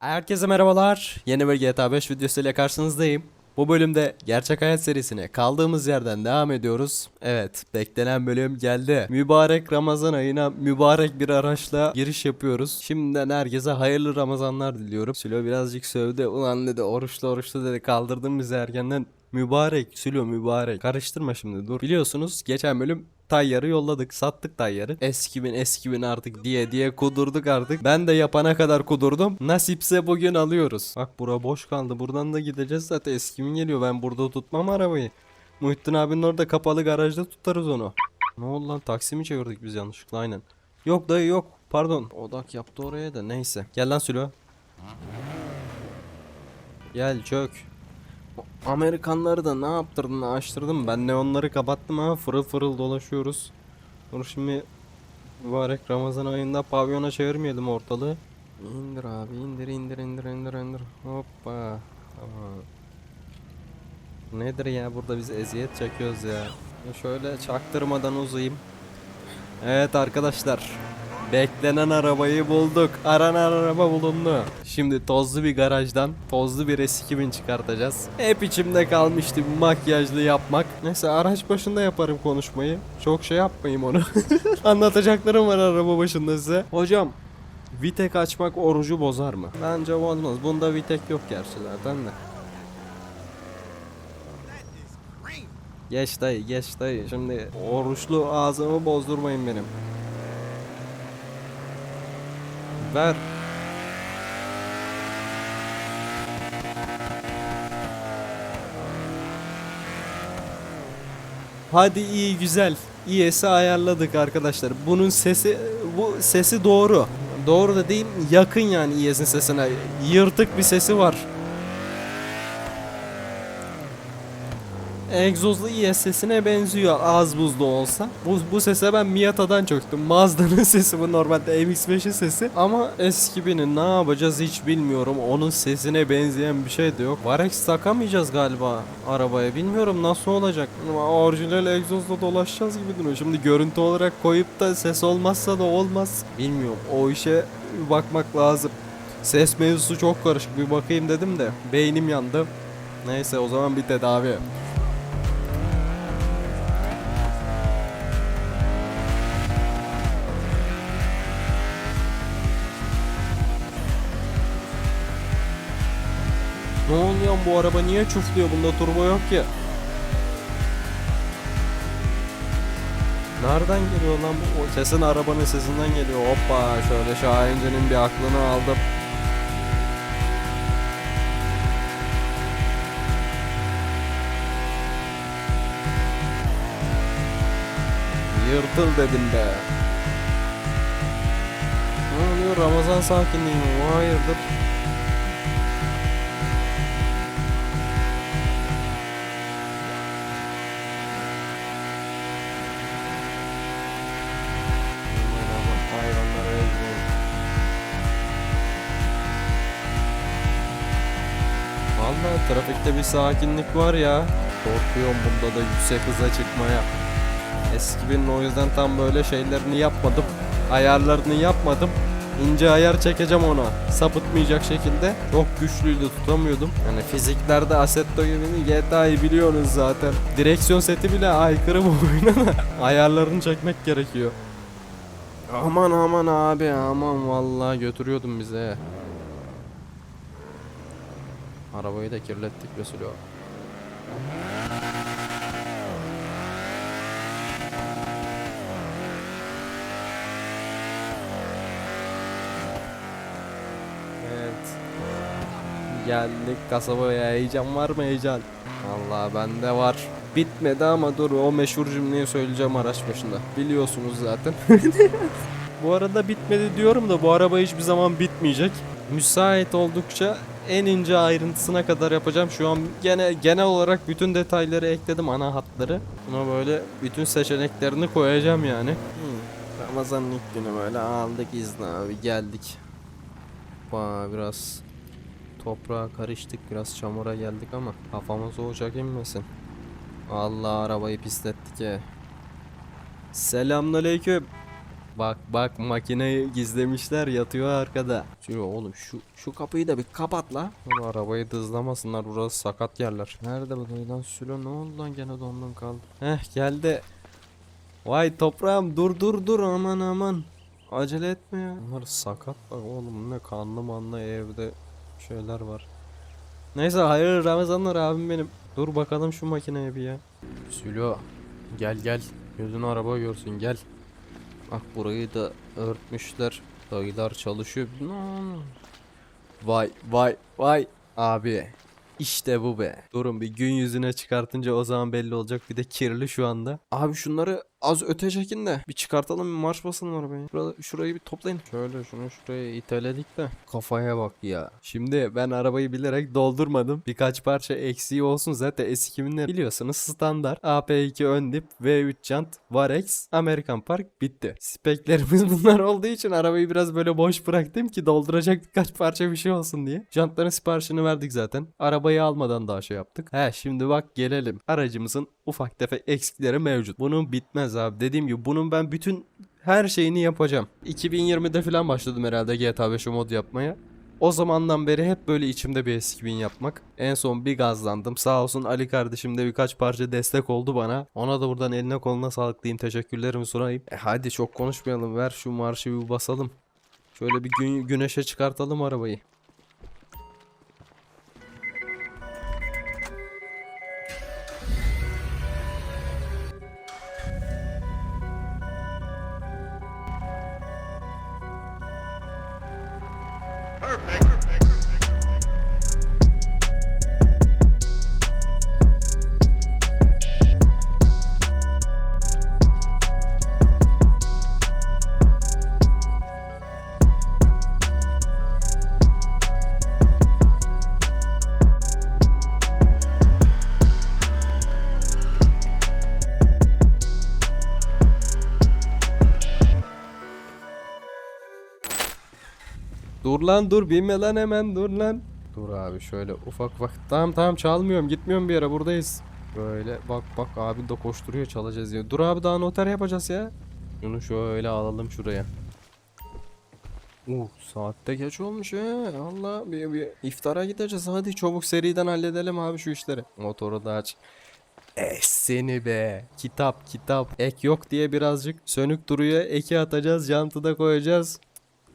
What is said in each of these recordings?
Herkese merhabalar. Yeni bir GTA 5 videosuyla karşınızdayım. Bu bölümde gerçek hayat serisine kaldığımız yerden devam ediyoruz. Evet, beklenen bölüm geldi. Mübarek Ramazan ayına mübarek bir araçla giriş yapıyoruz. Şimdiden herkese hayırlı Ramazanlar diliyorum. Sülo birazcık sövdü. Ulan dedi oruçlu oruçlu dedi kaldırdın bizi erkenden. Mübarek, Sülo mübarek. Karıştırma şimdi dur. Biliyorsunuz geçen bölüm Tayyarı yolladık. Sattık Tayyarı. Eski bin eski bin artık diye diye kudurduk artık. Ben de yapana kadar kudurdum. Nasipse bugün alıyoruz. Bak bura boş kaldı. Buradan da gideceğiz zaten. Eski bin geliyor. Ben burada tutmam arabayı. Muhittin abinin orada kapalı garajda tutarız onu. Ne oldu lan? Taksi mi çevirdik biz yanlışlıkla? Aynen. Yok dayı yok. Pardon. Odak yaptı oraya da. Neyse. Gel lan Sülo. Gel çök. Amerikanları da ne yaptırdın açtırdın ben de onları kapattım ha fırıl fırıl dolaşıyoruz. Dur şimdi mübarek Ramazan ayında pavyona çevirmeyelim ortalığı. İndir abi indir indir indir indir indir hoppa tamam. Nedir ya burada biz eziyet çekiyoruz. Ya Şöyle çaktırmadan uzayayım. Evet arkadaşlar. Beklenen arabayı bulduk. Aranan araba bulundu. Şimdi tozlu bir garajdan tozlu bir S2000 çıkartacağız. Hep içimde kalmıştı makyajlı yapmak. Neyse araç başında yaparım konuşmayı. Çok şey yapmayayım onu. Anlatacaklarım var araba başında size. Hocam Vitek açmak orucu bozar mı? Bence olmaz. Bunda Vitek yok gerçi zaten de. Geç dayı geç dayı. Şimdi oruçlu ağzımı bozdurmayın benim. Ver. Hadi iyi güzel. İyisi ayarladık arkadaşlar. Bunun sesi bu sesi doğru. Doğru da değil yakın yani İYS'in sesine. Yırtık bir sesi var. Egzozlu İYS sesine benziyor az buzlu olsa. Bu, bu sese ben Miata'dan çöktüm. Mazda'nın sesi bu normalde MX-5'in sesi. Ama S2000'in ne yapacağız hiç bilmiyorum. Onun sesine benzeyen bir şey de yok. Varex takamayacağız galiba arabaya. Bilmiyorum nasıl olacak. Ama orijinal egzozla dolaşacağız gibi duruyor. Şimdi görüntü olarak koyup da ses olmazsa da olmaz. Bilmiyorum. O işe bakmak lazım. Ses mevzusu çok karışık. Bir bakayım dedim de beynim yandı. Neyse o zaman bir tedavi. Ne oluyor bu araba niye çufluyor bunda turbo yok ki? Nereden geliyor lan bu? O sesin arabanın sesinden geliyor. Hoppa şöyle Şahince'nin bir aklını aldım. Yırtıl dedim be. Ne oluyor Ramazan sakinliği mi? Hayırdır? Trafikte bir sakinlik var ya. Korkuyorum bunda da yüksek hıza çıkmaya. Eski birinin o yüzden tam böyle şeylerini yapmadım. Ayarlarını yapmadım. İnce ayar çekeceğim ona. Sapıtmayacak şekilde. Çok güçlüydü tutamıyordum. Yani fiziklerde Assetto gibi GTA'yı biliyorsunuz zaten. Direksiyon seti bile aykırı bu oyuna da. Ayarlarını çekmek gerekiyor. Aman aman abi aman vallahi götürüyordun bize. Arabayı da kirlettik Resulü. Evet. Geldik kasabaya heyecan var mı heyecan? Allah bende var. Bitmedi ama dur o meşhur cümleyi söyleyeceğim araç başında. Biliyorsunuz zaten. bu arada bitmedi diyorum da bu araba hiçbir zaman bitmeyecek. Müsait oldukça en ince ayrıntısına kadar yapacağım. Şu an gene genel olarak bütün detayları ekledim ana hatları. Buna böyle bütün seçeneklerini koyacağım yani. Hmm. Ramazan'ın ilk günü böyle aldık izni abi geldik. Vay biraz toprağa karıştık biraz çamura geldik ama kafamız ocak inmesin. Allah arabayı pislettik ya. Selamünaleyküm. Bak bak makineyi gizlemişler yatıyor arkada. Şöyle oğlum şu şu kapıyı da bir kapat la. Bunu arabayı dızlamasınlar burası sakat yerler. Nerede bu lan Sülo ne oldu lan gene dondun kaldı. Heh geldi. Vay toprağım dur dur dur aman aman. Acele etme ya. Bunlar sakat bak oğlum ne kanlı manlı evde şeyler var. Neyse hayırlı Ramazanlar abim benim. Dur bakalım şu makineye bir ya. Sülo gel gel. Gözün araba görsün gel. Bak burayı da örtmüşler. Dayılar çalışıyor. Vay vay vay abi. İşte bu be. Durun bir gün yüzüne çıkartınca o zaman belli olacak. Bir de kirli şu anda. Abi şunları az öte çekin de bir çıkartalım bir marş basalım arabaya. Şurada, şurayı bir toplayın. Şöyle şunu şuraya iteledik de. Kafaya bak ya. Şimdi ben arabayı bilerek doldurmadım. Birkaç parça eksiği olsun zaten S2000'ler biliyorsunuz standart. AP2 ön dip, V3 jant, Varex, Amerikan Park bitti. Speklerimiz bunlar olduğu için arabayı biraz böyle boş bıraktım ki dolduracak birkaç parça bir şey olsun diye. Jantların siparişini verdik zaten. Arabayı almadan daha şey yaptık. He şimdi bak gelelim. Aracımızın ufak tefek eksikleri mevcut. Bunun bitmez abi. Dediğim gibi bunun ben bütün her şeyini yapacağım. 2020'de falan başladım herhalde GTA 5'e mod yapmaya. O zamandan beri hep böyle içimde bir S2000 yapmak. En son bir gazlandım. Sağ olsun Ali kardeşim de birkaç parça destek oldu bana. Ona da buradan eline koluna sağlık diyeyim. Teşekkürlerimi sunayım. E hadi çok konuşmayalım. Ver şu marşı bir basalım. Şöyle bir gün, güneşe çıkartalım arabayı. Dur lan dur binme lan hemen dur lan. Dur abi şöyle ufak ufak. Tamam tamam çalmıyorum gitmiyorum bir yere buradayız. Böyle bak bak abi de koşturuyor çalacağız ya. Dur abi daha noter yapacağız ya. Şunu şöyle alalım şuraya. Uh saatte geç olmuş ya. Allah bir, bir iftara gideceğiz. Hadi çabuk seriden halledelim abi şu işleri. Motoru da aç. Eh seni be. Kitap kitap. Ek yok diye birazcık sönük duruyor. Eki atacağız. Jantı da koyacağız.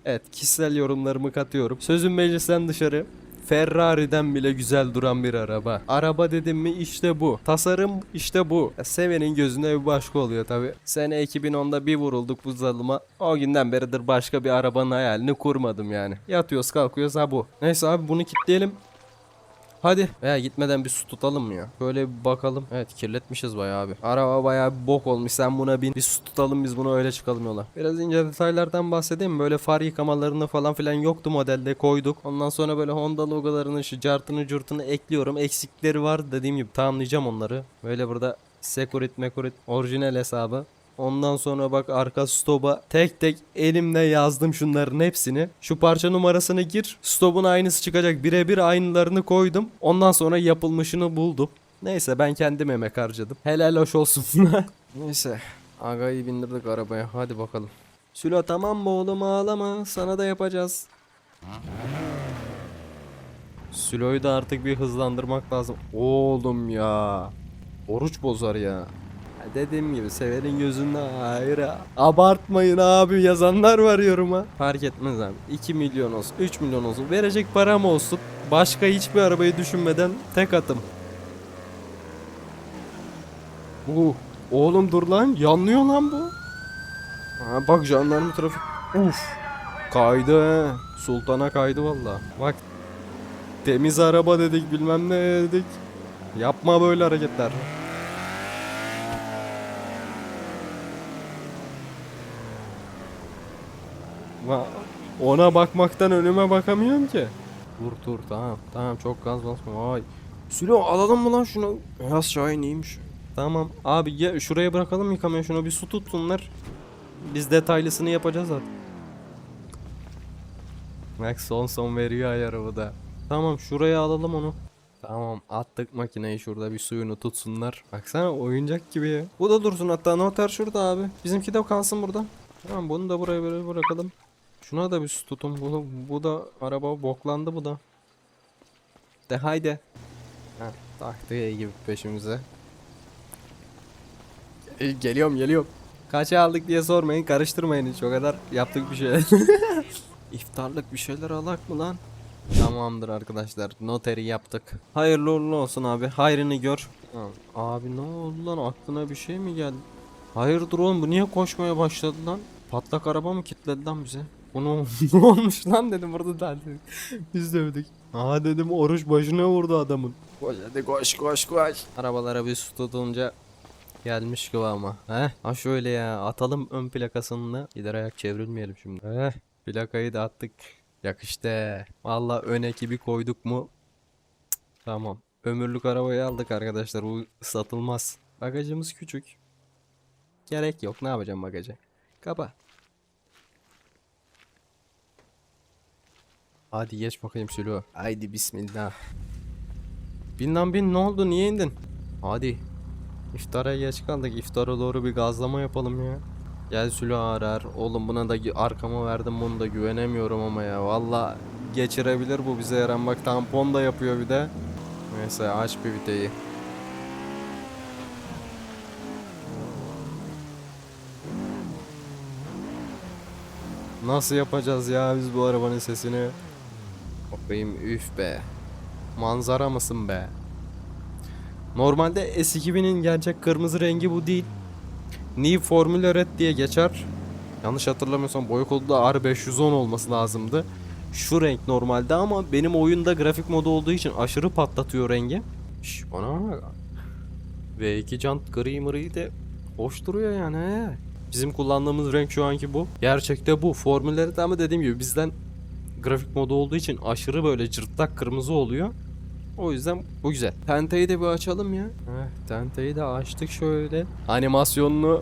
Evet kişisel yorumlarımı katıyorum. Sözüm meclisten dışarı. Ferrari'den bile güzel duran bir araba. Araba dedim mi işte bu. Tasarım işte bu. Sevenin gözünde bir başka oluyor tabi. Sene 2010'da bir vurulduk bu zalıma. O günden beridir başka bir arabanın hayalini kurmadım yani. Yatıyoruz kalkıyoruz ha bu. Neyse abi bunu kilitleyelim. Hadi. Veya gitmeden bir su tutalım mı ya? Şöyle bir bakalım. Evet kirletmişiz bayağı abi. Araba bayağı bir bok olmuş. Sen buna bin. Bir su tutalım biz bunu öyle çıkalım yola. Biraz ince detaylardan bahsedeyim. Böyle far yıkamalarını falan filan yoktu modelde koyduk. Ondan sonra böyle Honda logolarını şu cartını curtunu ekliyorum. Eksikleri var dediğim gibi tamamlayacağım onları. Böyle burada Securit Mekurit orijinal hesabı. Ondan sonra bak arka stopa tek tek elimle yazdım şunların hepsini. Şu parça numarasını gir. Stopun aynısı çıkacak. Birebir aynılarını koydum. Ondan sonra yapılmışını buldum. Neyse ben kendim emek harcadım. Helal hoş olsun. Neyse. Aga'yı bindirdik arabaya. Hadi bakalım. Sülo tamam mı oğlum ağlama. Sana da yapacağız. Sülo'yu da artık bir hızlandırmak lazım. Oğlum ya. Oruç bozar ya. Dediğim gibi severin gözünde hayır ha. Abartmayın abi yazanlar var yoruma. Fark etmez abi. 2 milyon olsun 3 milyon olsun verecek param olsun. Başka hiçbir arabayı düşünmeden tek atım. Uh, oğlum dur lan yanlıyor lan bu. Ha, bak jandarma trafik. Uf. Kaydı he. Sultana kaydı valla. Bak temiz araba dedik bilmem ne dedik. Yapma böyle hareketler. Ona bakmaktan önüme bakamıyorum ki. Dur dur tamam tamam çok gaz basma vay. Sülo alalım mı lan şunu? Biraz Şahin iyiymiş. Tamam abi ya şuraya bırakalım yıkamaya şunu bir su tutsunlar. Biz detaylısını yapacağız zaten. Bak son son veriyor ayarı bu da. Tamam şuraya alalım onu. Tamam attık makineyi şurada bir suyunu tutsunlar. Baksana oyuncak gibi ya. Bu da dursun hatta noter şurada abi. Bizimki de kalsın burada. Tamam bunu da buraya böyle bırakalım. Şuna da bir su tutun. Bu, bu da araba boklandı bu da. De haydi. Heh, taktı gibi peşimize. E, geliyorum geliyorum. Kaça aldık diye sormayın karıştırmayın hiç o kadar yaptık bir şey. İftarlık bir şeyler alak mı lan? Tamamdır arkadaşlar noteri yaptık. Hayırlı uğurlu olsun abi hayrını gör. Abi ne oldu lan aklına bir şey mi geldi? Hayırdır oğlum bu niye koşmaya başladı lan? Patlak araba mı kilitledi lan bize? Bu ne, olmuş lan dedim burada da Biz dövdük. Aa dedim oruç başına vurdu adamın. Koş hadi koş koş koş. Arabalara bir su tutunca gelmiş kıvama. Heh ha şöyle ya atalım ön plakasını. Gider ayak çevrilmeyelim şimdi. Heh plakayı da attık. Yakıştı. Valla ön ekibi koyduk mu? Cık, Tamam. Ömürlük arabayı aldık arkadaşlar. Bu satılmaz. Bagajımız küçük. Gerek yok. Ne yapacağım bagajı? Kapa. Hadi geç bakayım Sülo. Haydi bismillah. Bin lan bin ne oldu niye indin? Hadi. İftara geç kaldık. İftara doğru bir gazlama yapalım ya. Gel Sülo arar. Oğlum buna da arkama verdim bunu da güvenemiyorum ama ya. Valla geçirebilir bu bize yaran. Bak tampon da yapıyor bir de. Neyse aç bir viteyi. Nasıl yapacağız ya biz bu arabanın sesini? Bakayım üf be. Manzara mısın be? Normalde S2000'in gerçek kırmızı rengi bu değil. New Formula Red diye geçer. Yanlış hatırlamıyorsam boy kodu da R510 olması lazımdı. Şu renk normalde ama benim oyunda grafik modu olduğu için aşırı patlatıyor rengi. Şş, bana bak. V2 jant gri mri de hoş duruyor yani. Bizim kullandığımız renk şu anki bu. Gerçekte bu. Formülleri de ama dediğim gibi bizden grafik modu olduğu için aşırı böyle cırtlak kırmızı oluyor. O yüzden bu güzel. Tenteyi de bir açalım ya. Heh, tenteyi de açtık şöyle. Animasyonunu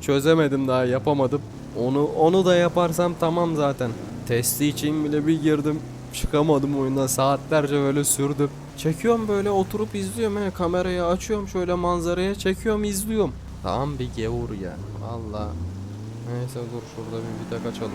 çözemedim daha yapamadım. Onu onu da yaparsam tamam zaten. Testi için bile bir girdim. Çıkamadım oyundan. Saatlerce böyle sürdüm. Çekiyorum böyle oturup izliyorum. He, kamerayı açıyorum şöyle manzaraya çekiyorum izliyorum. Tamam bir gevur ya. Valla. Neyse dur şurada bir vitek açalım.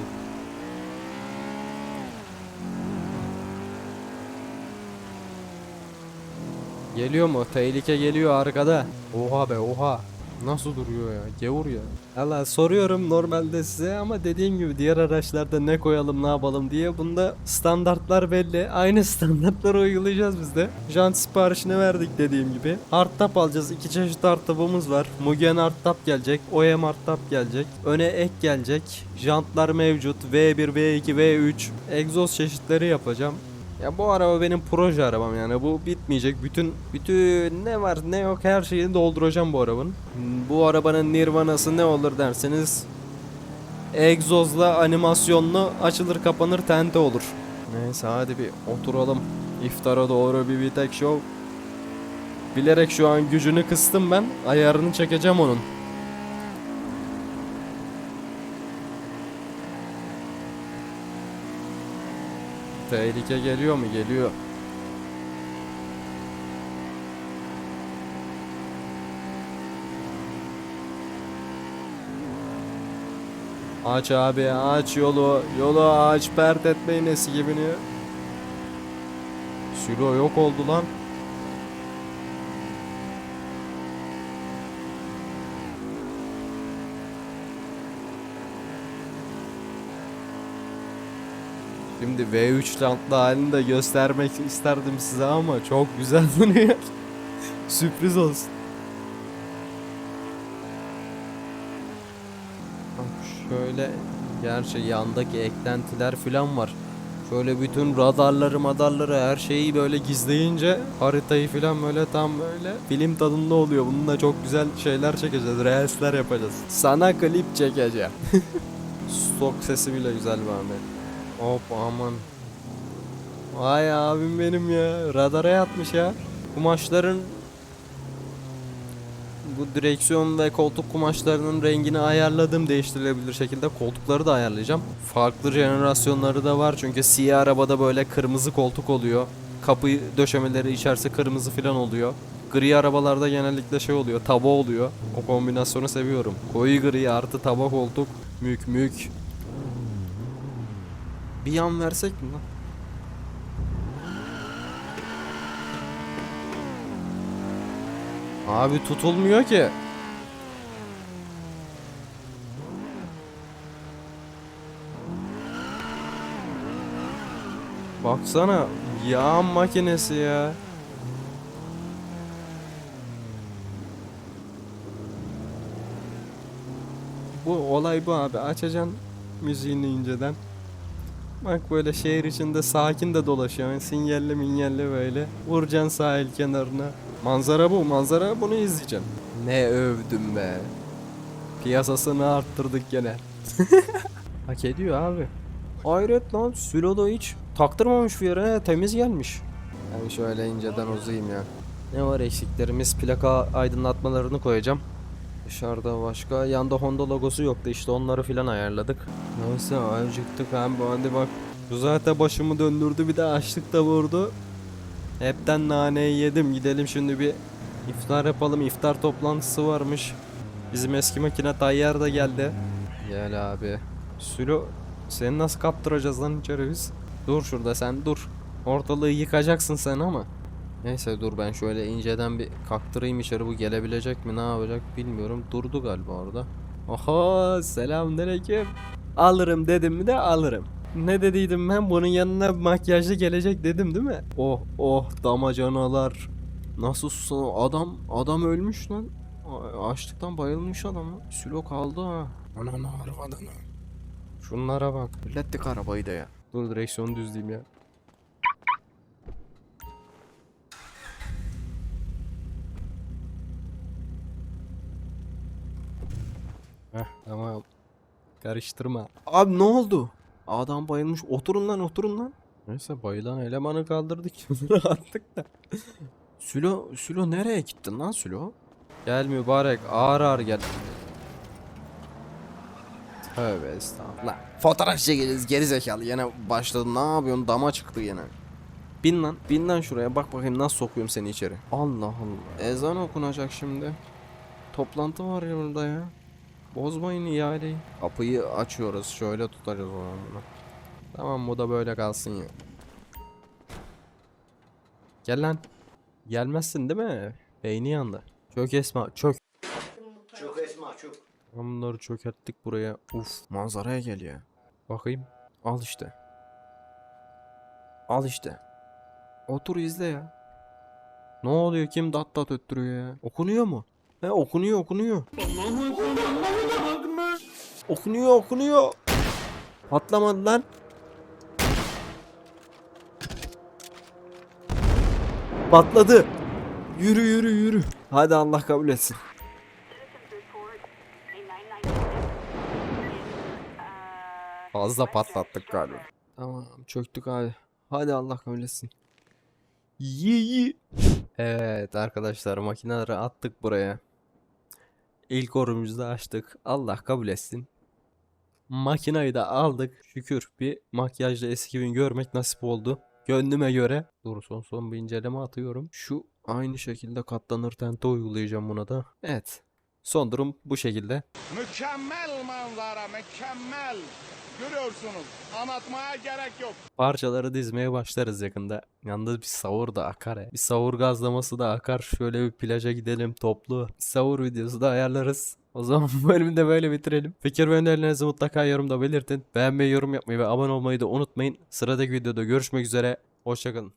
Geliyor mu? Tehlike geliyor arkada. Oha be oha. Nasıl duruyor ya? Gevur ya. Valla soruyorum normalde size ama dediğim gibi diğer araçlarda ne koyalım ne yapalım diye bunda standartlar belli. Aynı standartları uygulayacağız biz de. Jant siparişini verdik dediğim gibi. Hardtop alacağız. İki çeşit hardtop'umuz var. Mugen hardtop gelecek. OEM hardtop gelecek. Öne ek gelecek. Jantlar mevcut. V1, V2, V3. Egzoz çeşitleri yapacağım. Ya bu araba benim proje arabam yani bu bitmeyecek. Bütün bütün ne var ne yok her şeyini dolduracağım bu arabanın. Bu arabanın nirvanası ne olur derseniz egzozla animasyonlu açılır kapanır tente olur. Neyse hadi bir oturalım. İftara doğru bir Vitek Show. Bilerek şu an gücünü kıstım ben. Ayarını çekeceğim onun. Tehlike geliyor mu? Geliyor. Aç abi aç yolu. Yolu aç pert etmeyin eski gibini. Sülo yok oldu lan. Şimdi V3 lantlı halini de göstermek isterdim size ama çok güzel duruyor. Sürpriz olsun. Bak Şöyle gerçi yandaki eklentiler falan var. Şöyle bütün radarları madarları her şeyi böyle gizleyince haritayı falan böyle tam böyle film tadında oluyor. Bununla çok güzel şeyler çekeceğiz. Reelsler yapacağız. Sana klip çekeceğim. Stok sesi bile güzel bir Ahmet. Hop aman. Vay abim benim ya. Radara yatmış ya. Kumaşların bu direksiyon ve koltuk kumaşlarının rengini ayarladım değiştirilebilir şekilde. Koltukları da ayarlayacağım. Farklı jenerasyonları da var çünkü siyah arabada böyle kırmızı koltuk oluyor. kapı döşemeleri içerisi kırmızı falan oluyor. Gri arabalarda genellikle şey oluyor, taba oluyor. O kombinasyonu seviyorum. Koyu gri artı taba koltuk, mük mük. Bir yan versek mi lan? Abi tutulmuyor ki. Baksana yağ makinesi ya. Bu olay bu abi. Açacaksın müziğini inceden. Bak böyle şehir içinde sakin de dolaşıyor. Sinyalli minyalli böyle. Vuracaksın sahil kenarına. Manzara bu. Manzara bunu izleyeceksin. Ne övdüm be. Piyasasını arttırdık gene. Hak ediyor abi. Hayret lan Sülo da hiç taktırmamış bir yere temiz gelmiş. Ben şöyle inceden uzayayım ya. Ne var eksiklerimiz plaka aydınlatmalarını koyacağım. Dışarıda başka yanda Honda logosu yoktu işte onları filan ayarladık. Neyse acıktık abi hadi bak. Bu zaten başımı döndürdü bir de açlık da vurdu. Hepten naneyi yedim gidelim şimdi bir iftar yapalım iftar toplantısı varmış. Bizim eski makine Tayyar da geldi. Gel abi. Sülo seni nasıl kaptıracağız lan içeri biz? Dur şurada sen dur. Ortalığı yıkacaksın sen ama. Neyse dur ben şöyle inceden bir kaktırayım içeri bu gelebilecek mi ne yapacak bilmiyorum. Durdu galiba orada. Oho selamünaleyküm. Alırım dedim mi de alırım. Ne dediydim ben bunun yanına makyajlı gelecek dedim değil mi? Oh oh damacanalar. Nasıl adam adam ölmüş lan. Açlıktan bayılmış adam. Sülo kaldı ha. Ananı arvadını. Şunlara bak. Hallettik arabayı da ya. Dur direksiyonu düzleyeyim ya. Heh tamam. Karıştırma. Abi ne oldu? Adam bayılmış. Oturun lan oturun lan. Neyse bayılan elemanı kaldırdık. Attık da. Sülo, Sülo nereye gittin lan Sülo? Gel mübarek ağır ağır gel. Tövbe estağfurullah. Fotoğraf çekeceğiz geri zekalı yine başladı ne yapıyorsun dama çıktı yine. Bin lan bin lan şuraya bak bakayım nasıl sokuyorum seni içeri. Allah Allah. Ezan okunacak şimdi. Toplantı var ya burada ya. Bozmayın ihaleyi. Kapıyı açıyoruz şöyle tutacağız o zaman bunu. Tamam bu da böyle kalsın ya. Gel lan. Gelmezsin değil mi? Beyni yandı. Çök Esma çök. Çok Esma çok. Lan Bunları çökerttik buraya. Uf manzaraya gel ya. Bakayım. Al işte. Al işte. Otur izle ya. Ne oluyor? Kim dat dat öttürüyor ya? Okunuyor mu? He okunuyor okunuyor. Okunuyor okunuyor. Patlamadı lan. Patladı. Yürü yürü yürü. Hadi Allah kabul etsin. Fazla patlattık galiba. Tamam çöktük abi. Hadi Allah kabul etsin. Yi yi. Evet arkadaşlar makineleri attık buraya. İlk orumuzu da açtık. Allah kabul etsin. Makinayı da aldık. Şükür bir makyajla eski gün görmek nasip oldu. Gönlüme göre. Dur son son bir inceleme atıyorum. Şu aynı şekilde katlanır tente uygulayacağım buna da. Evet. Son durum bu şekilde. Mükemmel manzara, mükemmel. Görüyorsunuz. Anlatmaya gerek yok. Parçaları dizmeye başlarız yakında. Yalnız bir savur da akar ya. Bir savur gazlaması da akar. Şöyle bir plaja gidelim toplu. Bir savur videosu da ayarlarız. O zaman bu bölümü de böyle bitirelim. Fikir ve önerilerinizi mutlaka yorumda belirtin. Beğenmeyi, yorum yapmayı ve abone olmayı da unutmayın. Sıradaki videoda görüşmek üzere. Hoşçakalın.